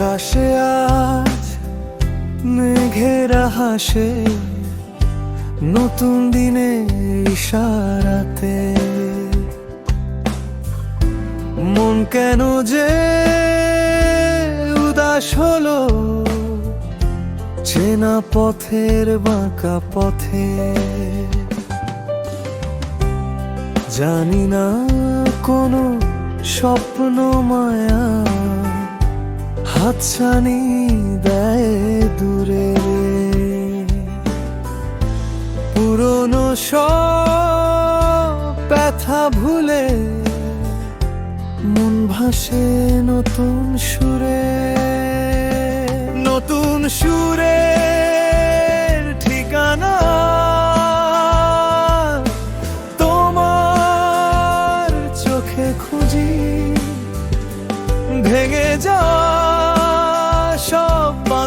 আকাশে আজ, মেঘেরা হাসে নতুন দিনে ইশারাতে। মন কেন যে উদাস হলো, চেনা পথের বাঁকা পথে। জানি না কোনো স্বপ্ন মায়া হাতছানি দেয় দূরে। পুরনো ব্যথা ভুলে মন ভাসে নতুন সুরে। নতুন সুরে ঠিকানা তোমার চোখে খুঁজি, ভেঙে সব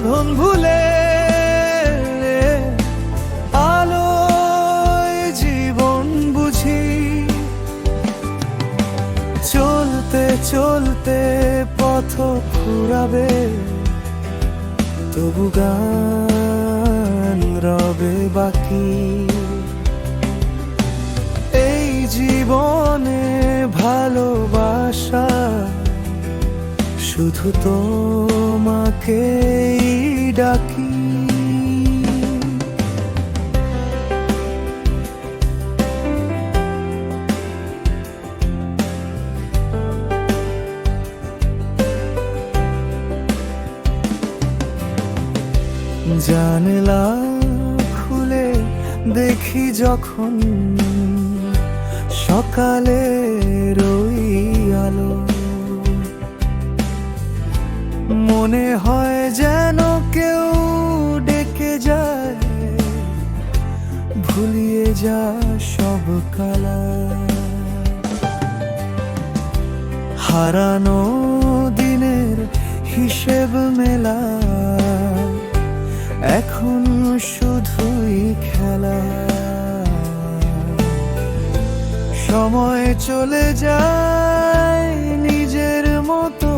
বাঁধন ভুলে আলোয় জীবন বুঝি। চলতে চলতে পথ ফুরাবে তবু গান রবে বাকি। এই জীবনে ভালোবাসা শুধু তোমাকেই ডাকি। জানলা খুলে দেখি যখন সকালে রই আলো। ভুলিয়ে যা সব কালা। হারানো দিনের হিসেব মেলা, এখন শুধুই খেলা। সময় চলে যায় নিজের মতো,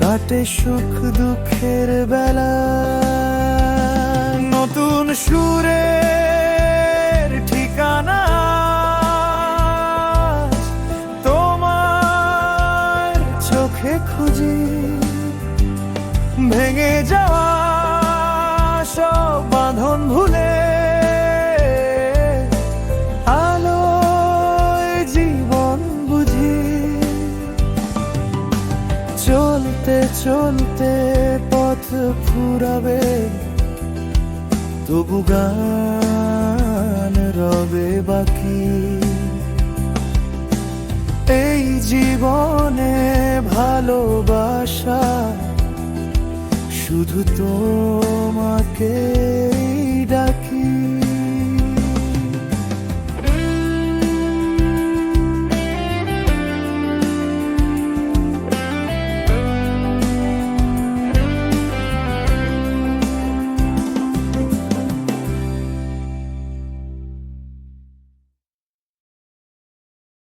কাটে সুখ দুঃখের বেলা। নতুন সুরের ভুলে? জীবন বুঝি। চলতে চলতে পথ ফুরাবে তবু গান রবে বাকি। এই জীবনে ভালোবাসা শুধু তোমাকে